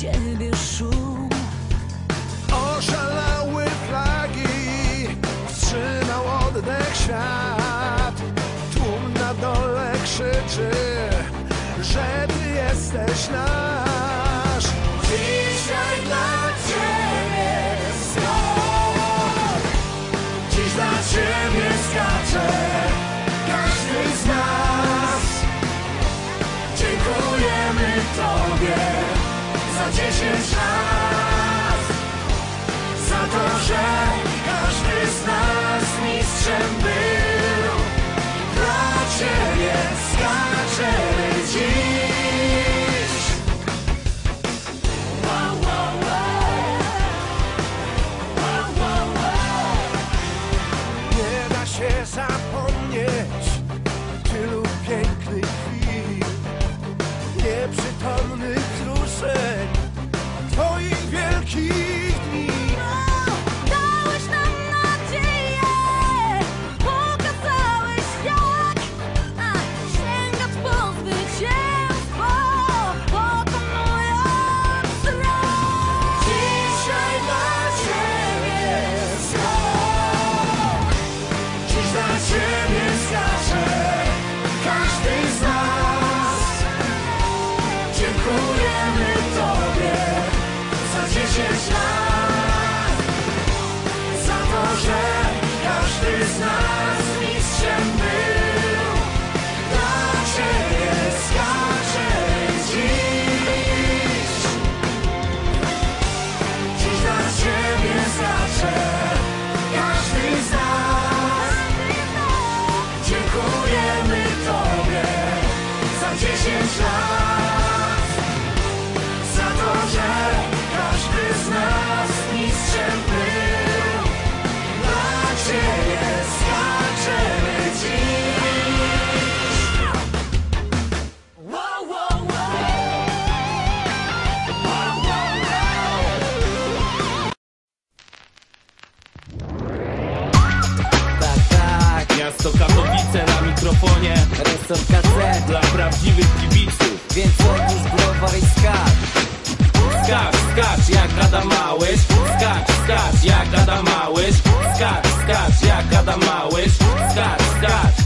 ciebie szum. Oszalały flagi Wstrzymał oddech świat. Tłum na dole krzyczy Że ty jesteś nasz. Dzisiaj dla ciebie skok. Dziś dla ciebie skacze Każdy z nas. Dziękujemy Tobie dziesięć lat, za to, że dziesięć lat. Mikrofonie resort KC dla prawdziwych kibiców. Więc odłóż browar i skacz. Skacz, skacz jak Adam Małysz Skacz, skacz jak Adam Małysz Skacz, skacz jak Adam Małysz Skacz, skacz.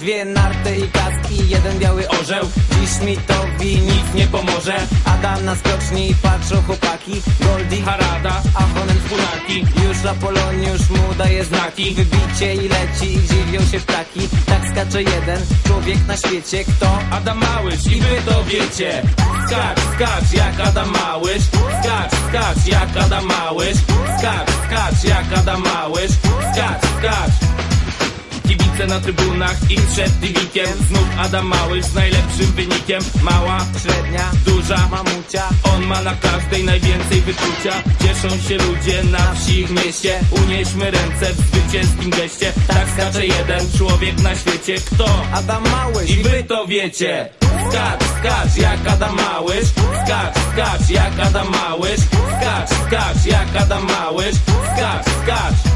Dwie narty i kaski, jeden biały Orzeł, Dziś mi to nic nie pomoże. Adam na skoczni, patrzą chłopaki. Goldie, Harada, a Honen Funaki Już Apoloniusz mu daje znaki. Wybicie i leci i dziwią się ptaki. Tak skacze jeden człowiek na świecie. Kto? Adam Małysz. I wy to wiecie. Skacz, skacz jak Adam Małysz. Skacz, skacz jak Adam Małysz. Skacz, skacz jak Adam Małysz. Skacz, skacz Na trybunach i przed Divikiem Znów Adam Małysz z najlepszym wynikiem. Mała, Średnia, duża mamucia. On ma na każdej najwięcej wyczucia. Cieszą się ludzie na wsi i w mieście Unieśmy ręce w zwycięskim geście. Tak skacze jeden człowiek na świecie. Kto? Adam Małysz I wy to wiecie. Skacz, skacz jak Adam Małysz Skacz, skacz jak Adam Małysz Skacz, skacz jak Adam Małysz Skacz, skacz